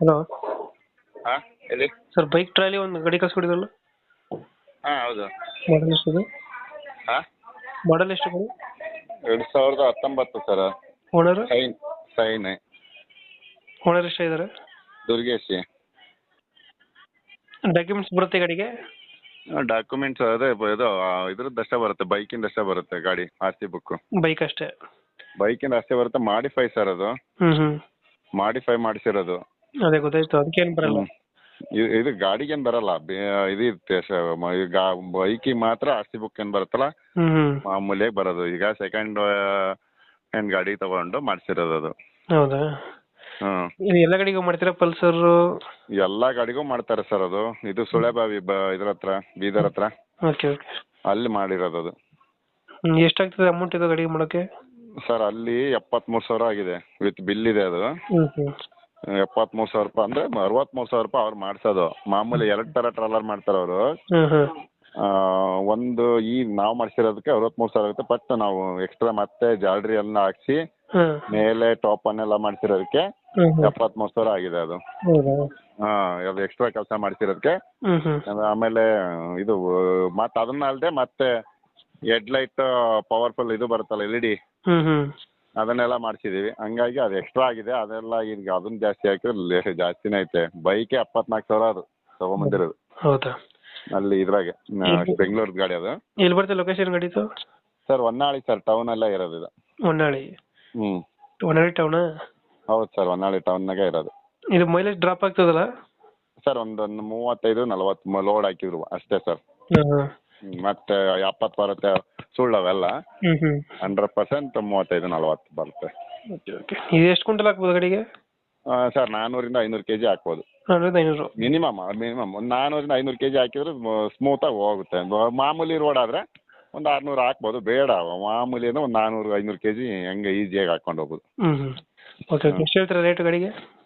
Hello. ಹಾ ಹೇಳಿ. Sir bike trolley ಒಂದು ಗಡಿ ಕಳ್ಸ್ಕೊಡಿದ್ರಲ್ಲ? ಹಾ ಹೌದು. ಮಾಡಲ್ ಎಷ್ಟಿದೆ? ಹಾ? ಮಾಡಲ್ ಎಷ್ಟು ಗಡಿ ಎರಡು ಸಾವಿರದ ಹತ್ತೊಂಬತ್ತು sir. Owner? Sign sign. Owner ಎಷ್ಟಿದ್ದಾರೆ? ದುರ್ಗೇಶಿ. ಡಾಕ್ಯುಮೆಂಟ್ಸ್ ಬರುತ್ತೆ ಗಾಡಿಗೆ? ಡಾಕ್ಯುಮೆಂಟ್ಸ್ ಅದೇ ಬ- ಇದು ಆ, ಇದ್ರದ್ದು ಅಷ್ಟೇ ಬರುತ್ತೆ ಬೈಕಿಂದ ಅಷ್ಟೇ ಬರುತ್ತೆ ಗಾಡಿ ಆರ್ ಸಿ ಬುಕ್ ಬೈಕ್ ಅಷ್ಟೇ. ಬೈಕಿಂದ ಅಷ್ಟೇ ಬರುತ್ತೆ ಮಾಡಿಫೈ ಸರ್ ಅದು. ಹ್ಮ್ ಹ್ಮ್. ಮಾಡಿಫೈ ಮಾಡಿಸಿರೋದು. ಅದೇ ಗೊತ್ತಾಯ್ತು ಅದಕ್ಕೇನು ಬರಲ್ಲ. ಇದು- ಗಾಡಿಗೆ ಏನ್ ಬರಲ್ಲ. ಬೇ- ಇದು ಇರುತ್ತೆ ಬೈಕಿಗೆ ಮಾತ್ರ ಆರ್ ಸಿ ಬುಕ್ ಏನ್ ಬರುತ್ತಲ್ಲ? ಹ್ಮ್ ಹ್ಮ್. ಮಾಮೂಲಿಯಾಗಿ ಬರೋದು. ಈಗ ಸೆಕೆಂಡ್ ಹ್ಯಾಂಡ್ ಗಾಡಿ ತಗೊಂಡು ಮಾಡ್ಸಿರೋದು ಅದು. ಹೌದಾ? ಹ್ಮ್ ಇದು ಎಲ್ಲ ಗಾಡಿಗೂ ಮಾಡ್ತೀರಾ ಪಲ್ಸರ್ ಎಲ್ಲಾ ಗಾಡಿಗೂ ಮಾಡ್ತಾರೆ ಸರ್ ಅದು. ಇದು ಸುಳೆಬಾವಿ ಬ ಇದ್ರ ಹತ್ರ ಬೀದರ್ ಹತ್ರ. Okay okay. ಅಲ್ಲಿ ಮಾಡಿರೋದು ಅದು. ಎಷ್ಟಾಗ್ತದೆ ಅಮೌಂಟ್ ಇದು ಗಾಡಿಗೆ ಮಾಡೋಕೆ? ಸರ್ ಅಲ್ಲಿ ಎಪ್ಪತ್ಮೂರು ಸಾವಿರ ಆಗಿದೆ. ವಿತ್ ಬಿಲ್ ಇದೆ ಅದು. ಹ್ಮ್ ಹ್ಮ್. ಎಪ್ಪತ್ಮೂರು ಸಾವಿರ ರೂಪಾಯಿ ಅಂದ್ರೆ ಅರವತ್ಮೂರು ಸಾವಿರ ರೂಪಾಯಿ ಅವ್ರು ಮಾಡ್ಸೋದು. ಮಾಮೂಲಿ ಎರಡು ತರ ಟ್ರಾಲರ್ ಮಾಡ್ತಾರೆ ಅವರು. ಒಂದು ಈ ನಾವು ಮಾಡಿಸಿರೋದಕ್ಕೆ ಅರವತ್ಮೂರು ಸಾವಿರ ಆಗುತ್ತೆ. ಬಟ್ ನಾವು ಎಕ್ಸ್ಟ್ರಾ ಮತ್ತೆ ಜಾಲ್ರಿ ಎಲ್ಲ ಹಾಕ್ಸಿ ಮೇಲೆ ಟಾಪ್ ಅನ್ನೆಲ್ಲ ಮಾಡಿಸಿರೋದಕ್ಕೆ ಹ್ಮ್ ಹ್ಮ್. ಎಪ್ಪತ್ಮೂರು ಸಾವಿರ ಆಗಿದೆ ಅದು. ಹೌದಾ? ಹಾ ಅದು ಎಕ್ಸ್ಟ್ರಾ ಕೆಲಸ ಮಾಡಿಸಿರೋದಕ್ಕೆ. ಹ್ಮ್ ಹ್ಮ್. ಅದು ಆಮೇಲೆ ಇದು ಮತ್ತೆ ಅದನ್ನ ಅಲ್ದೆ ಮತ್ತೆ ಹೆಡ್ಲೈಟ್ ಪವರ್ಫುಲ್ ಇದು ಬರುತ್ತಲ್ಲ ಎಲ್ ಇ ಡಿ ಹ್ಮ್ ಹ್ಮ್. ಅದನ್ನೆಲ್ಲ ಮಾಡಿಸಿದೀವಿ. ಹಂಗಾಗಿ ಅದು ಎಕ್ಸ್ಟ್ರಾ ಆಗಿದೆ. ಅದೆಲ್ಲ ಈಗ ಅದನ್ನ ಜಾಸ್ತಿ ಹಾಕಿದ್ರೆ ಜಾಸ್ತಿನೇ ಐತೆ. ಬೈಕ್ ಎಪ್ಪತ್ನಾಲ್ಕು ಸಾವಿರ ಅದು ತಗೊಂಬಂದಿರೋದು ಹೌದಾ? ಅಲ್ಲಿ ಇದ್ರಾಗೆ ಬೆಂಗಳೂರು ಗಾಡಿ ಅದು. ಎಲ್ಲಿ ಬರುತ್ತೆ ಲೊಕೇಶನ್ ಗಾಡಿದು? ಸರ್ ಹೊನ್ನಾಳಿ ಸರ್ ಟೌನ್ ಎಲ್ಲ ಇರೋದು ಇದು. ಹೊನ್ನಾಳಿ? ಹ್ಮ್. ಹೊನ್ನಾಳಿ ಟೌನ್ ಹೌದು ಸರ್ ಹೊನ್ನಾಳಿ ಟೌನ್ನಾಗೆ ಇರೋದು. ಇದು ಮೈಲೇಜ್ ಡ್ರಾಪ್ ಆಗ್ತದಲ್ಲ? ಸರ್ ಒಂದೊಂದು ಮೂವತ್ತೈದು ನಲವತ್ತು ಲೋಡ್ ಹಾಕಿದ್ರು ಅಷ್ಟೇ ಸರ್. ಮತ್ತೆ ಎಪ್ಪತ್ತು ಬರುತ್ತೆ. ಸುಳ್ಳು ಅವೆಲ್ಲ ಹ್ಮ್ ಹ್ಮ್. ಹಂಡ್ರೆಡ್ ಪರ್ಸೆಂಟ್ ಮೂವತ್ತೈದು ನಲವತ್ತು ಬರುತ್ತೆ. Okay okay. ಇದು ಎಷ್ಟು ಕ್ವಿಂಟಲ್ ಹಾಕ್ಬೋದು ಗಾಡಿಗೆ? ಸರ್ ನಾನ್ನೂರಿಂದ ಐನೂರು ಕೆಜಿ ಹಾಕ್ಬೋದು. ಐನೂರು. Minimum minimum. ಒಂದು ನಾನ್ನೂರಿಂದ ಐನೂರು ಕೆಜಿ ಹಾಕಿದ್ರೆ ಸ್ಮೂತಾಗಿ ಹೋಗುತ್ತೆ. ಬ- ಮಾಮೂಲಿ ರೋಡ್ ಆದ್ರೆ ಒಂದು ಆರುನೂರು ಹಾಕ್ಬೋದು. ಬೇಡ ಮಾಮೂಲಿ ಅಂದ್ರೆ ಒಂದು ನಾನ್ನೂರು ಐನೂರು ಕೆಜಿ ಹಂಗೆ ಈಸಿಯಾಗಿ ಹಾಕ್ಕೊಂಡು ಹೋಗ್ಬೋದು. ಹ್ಮ್ ಹ್ಮ್. Okay okay. ಎಷ್ಟು ಹೇಳ್ತೀರಾ ರೇಟ್ ಗಾಡಿಗೆ?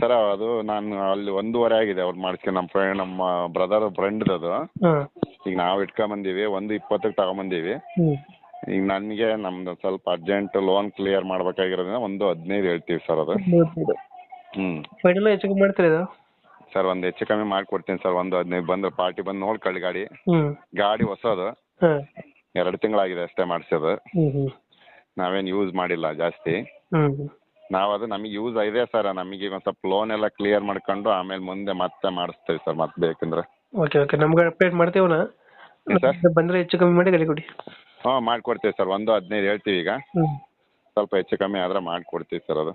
ಸರ್ ಅದು ನಾನು ಅಲ್ಲಿ ಒಂದೂವರೆ ಆಗಿದೆ. ಅವ್ರು ಮಾಡಿಸ್ಕೊಂಡು ನಮ್ಮ ಫ್ರೆಂಡ್ ನಮ್ಮ ಬ್ರದರ್ ಫ್ರೆಂಡ್ ಅದು ಹಾಂ. ಈಗ ನಾವು ಇಟ್ಕೊಂಬಂದೀವಿ ಒಂದು ಇಪ್ಪತ್ತಕ್ಕೆ ತಗೊಂಬಂದೀವಿ. ಬಂದಿವಿ ಈಗ ನನಗೆ ನಮ್ದು ಸ್ವಲ್ಪ ಅರ್ಜೆಂಟ್ ಲೋನ್ ಕ್ಲಿಯರ್ ಮಾಡ್ಬೇಕಾಗಿರೋದ್ರಿಂದ ಒಂದು ಹದಿನೈದು ಹೇಳ್ತೀವಿ ಸರ್ ಅದು. ಹ್ಮ್. ಫೈನಲ್ ಹೆಚ್ಚು ಕಮ್ಮಿ ಮಾಡ್ತೀರಾ ಇದು? ಸರ್ ಒಂದ್ ಹೆಚ್ಚು ಕಮ್ಮಿ ಮಾಡ್ಕೊಡ್ತೀನಿ ಸರ್ ಒಂದು ಹದಿನೈದು ಬಂದು ಪಾರ್ಟಿ ಬಂದು ನೋಡ್ಕೊಳ್ಳಿ ಗಾಡಿ. ಗಾಡಿ ಹೊಸದು. ಹಾಂ. ಎರಡು ತಿಂಗಳಾಗಿದೆ ಅಷ್ಟೇ ಮಾಡಿಸೋದು. ನಾವೇನ್ ಯೂಸ್ ಮಾಡಿಲ್ಲ ಜಾಸ್ತಿ. ನಾವ್ ನಾವು ಅದು ನಮಗೆ ಯೂಸ್ ಇದೆ ಸರ್ ನಮಗೆ ಒಂದು ಸ್ವಲ್ಪ ಲೋನ್ ಎಲ್ಲ ಕ್ಲಿಯರ್ ಮಾಡ್ಕೊಂಡು ಆಮೇಲೆ ಮುಂದೆ ಮತ್ತೆ ಮಾಡಿಸ್ತೀವಿ ಸರ್ ಮತ್ತೆ ಬೇಕಂದ್ರೆ. ಓಕೆ ಓಕೆ ನಮ್ಗೆ ಅಪ್ಡೇಟ್ ಮಾಡ್ತೀವಣ್ಣ ಏನ್ ಸರ್ ಬಂದರೆ ಹೆಚ್ಚು ಕಮ್ಮಿ ಮಾಡಿ ಗಾಡಿ ಕೊಡಿ. ಹ್ಞೂ ಮಾಡಿಕೊಡ್ತೀವಿ ಸರ್ ಒಂದು ಹದಿನೈದು ಹೇಳ್ತೀವಿ ಈಗ. ಹ್ಞೂ ಸ್ವಲ್ಪ ಹೆಚ್ಚು ಕಮ್ಮಿ ಆದರೆ ಮಾಡಿಕೊಡ್ತೀವಿ ಸರ್ ಅದು.